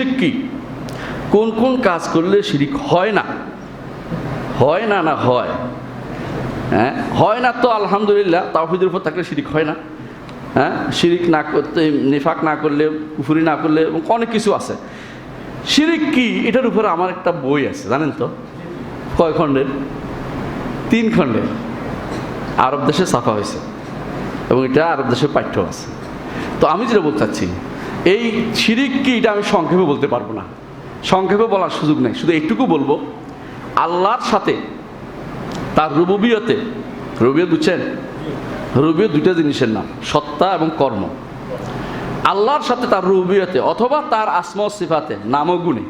শিরিক কি কোন কোন কাজ করলে শিরিক হয় না? হয় না না হয়? হ্যাঁ? হয় না তো আলহামদুলিল্লাহ, তাওহিদের উপর থাকলে শিরিক হয় না। হ্যাঁ? শিরিক না করতে, নিফাক না করলে, কুফুরি না করলে, এবং অনেক কিছু আছে। শিরিক কি? এটার উপরে আমার একটা বই আছে, জানেন তো? কয় খণ্ডের? তিন খণ্ডের। আরব দেশে ছাপা হয়েছে, এবং এটা আরব দেশের পাঠ্য আছে। তো আমি যেটা বলতে চাচ্ছি এই শিরিক কি, এটা আমি সংক্ষেপে বলতে পারব না। সংক্ষেপে বলার সুযোগ নেই, শুধু এইটুকু বলব, আল্লাহর সাথে তার রুবিয়তে রুবিয়ত বুঝছেন? রুবিয়ত দুইটা জিনিসের নাম, সত্তা এবং কর্ম। আল্লাহর সাথে তার রুবিয়তে অথবা তার আসমা সিফাতে নাম ও গুণে।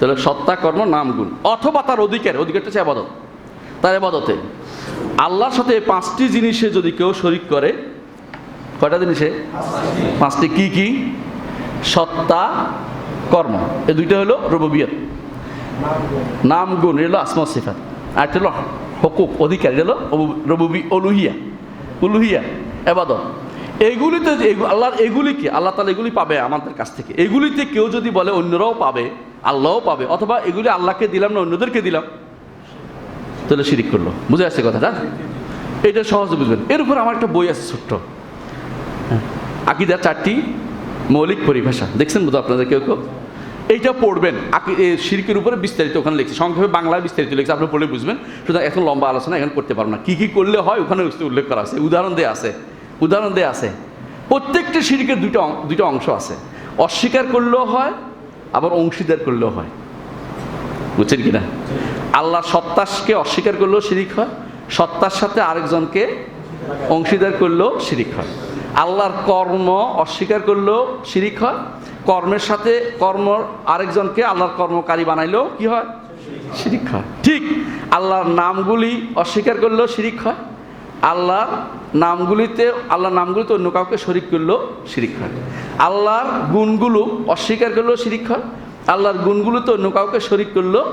তাহলে সত্তা, কর্ম, নাম, গুণ। অথবা তার অধিকার, অধিকারটা হচ্ছে আবাদত। তার আবাদতে। আল্লাহর সাথে পাঁচটি জিনিসে যদি কেউ শরিক করে, কয়টা জিনিসে? পাঁচটি কি কি? সত্তা কর্ম। এই দুইটা হলো রুবিয়ত নাম গুণ এলো আসমা সিফাত। আর হলো হকুক অধিকার এটা হলো রবুবি অলুহিয়া উলুহিয়া এবাদত। এগুলিতে আল্লাহর এগুলিকে আল্লাহ তালা এগুলি পাবে আমাদের কাছ থেকে। এগুলিতে কেউ যদি বলে অন্যরাও পাবে আল্লাহও পাবে অথবা এগুলি আল্লাহকে দিলাম না অন্যদেরকে দিলাম তাহলে শিরিক করল। বুঝে আসছে কথাটা? এটা সহজে বুঝবেন। এর উপর আমার একটা বই আছে ছোট্ট। হ্যাঁ, আকিদার চারটি মৌলিক পরিভাষা। দেখছেন বোধ আপনাদের কেউ কেউ? এইটা পড়বেন। শিরকের উপরে বিস্তারিত ওখানে লিখছে। সংক্ষেপে বাংলায় বিস্তারিত লিখছে। আপনি পড়লে বুঝবেন। সুতরাং এখন লম্বা আলোচনা এখন করতে পারব না। কী কী করলে হয় ওখানে উল্লেখ করা আছে। উদাহরণ দেয়া আছে। উদাহরণ দেয়া আছে। প্রত্যেকটা শিরকের দুইটা অং- দুইটা অংশ আছে। অস্বীকার করলেও হয়, আবার অংশীদার করলেও হয়। বুঝছেন কি না আল্লাহর সত্তাসকে অস্বীকার করলেও শিরিক হয়। সত্তার সাথে আরেকজনকে অংশীদার করলেও শিরিক হয়। আল্লাহর কর্ম অস্বীকার করলেও শিরিক হয়। কর্মের সাথে কর্ম আরেকজনকে আল্লাহর কর্মকারী বানাইলেও কি হয়? শিরিক হয়। ঠিক, আল্লাহর নামগুলি অস্বীকার করলেও শিরিক হয়। আল্লাহর নামগুলিতে আল্লাহর নামগুলিতে অন্য কাউকে শরিক করলেও শিরিক হয়। আল্লাহর গুণগুলো অস্বীকার করলেও শিরিক হয়। আল্লাহর গুণগুলোতে অন্য কাউকে শরিক করলেও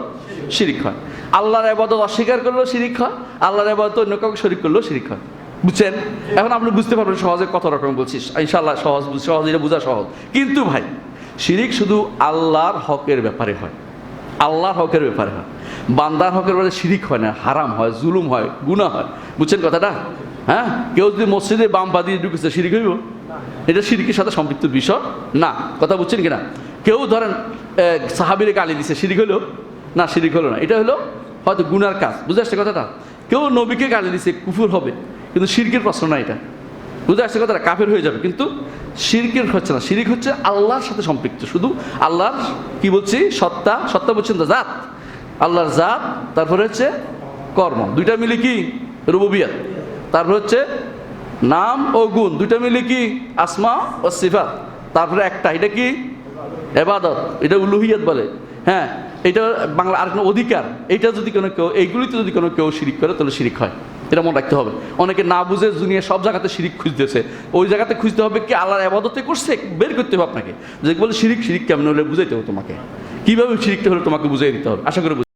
শিরিক হয়। আল্লাহর আবাদত অস্বীকার করলেও শিরিক হয়। আল্লাহর আবাদত অন্য কাউকে শরিক করলেও শিরিক হয়। বুঝছেন? এখন আপনি বুঝতে পারবেন সহজে কত রকম বলছিস। ইনশাল্লাহ সহজ সহজ, এটা বোঝা সহজ। কিন্তু ভাই, শিরিক শুধু আল্লাহর হকের ব্যাপারে হয়। আল্লাহর হকের ব্যাপারে হয়। বান্দার হকের ব্যাপারে শিরিক হয় না, হারাম হয়, জুলুম হয়, গুনাহ হয়। বুঝছেন কথাটা? হ্যাঁ? কেউ যদি মসজিদে বাম পা দিয়ে ঢুকেছে, শিরিক হইব? এটা শিরিকের সাথে সম্পৃক্ত বিষয়? না। কথা বুঝছেন কিনা? কেউ ধরেন সাহাবিরে গালি দিছে, শিরিক হলো না, শিরিক হলো না। এটা হলো হয়তো গুনার কাজ। বুঝে আসছে কথাটা? কেউ নবীকে গালি দিছে, কুফুর হবে। কিন্তু শিরকের প্রশ্ন না এটা। বুঝে আসছে কথাটা? কাফের হয়ে যাবে। কিন্তু শিরকের হচ্ছে না। শিরিক হচ্ছে আল্লাহর সাথে সম্পৃক্ত। শুধু আল্লাহর কি বলছি? সত্তা। সত্তা বলছেন তো জাত। আল্লাহর জাত, তারপরে হচ্ছে কর্ম। দুইটা মিলে কি? রুবুবিয়াত। তারপর হচ্ছে নাম ও গুণ। দুইটা মিলে কি? আসমা ও সিফাত। তারপরে একটা। এটা কি? এবাদত, এটা উলুহিয়াত বলে। হ্যাঁ এটা বাংলা আর কোনো অধিকার, এটা যদি কোনো কেউ, এইগুলিতে যদি কোনো কেউ শিরিক করে, তাহলে শিরিক হয়। এটা মনে রাখতে হবে। অনেকে না বুঝে দুনিয়া সব জায়গাতে শিরিক খুঁজতেছে। ওই জায়গাতে খুঁজতে হবে কি আল্লাহর আবাদতে করছে, বের করতে হবে আপনাকে। যে বলে শিরিক শিরিক কেমন হলে বুঝাইতে হবে তোমাকে। কীভাবে শিরিকটা হলে তোমাকে বুঝাই দিতে হবে? আশা করি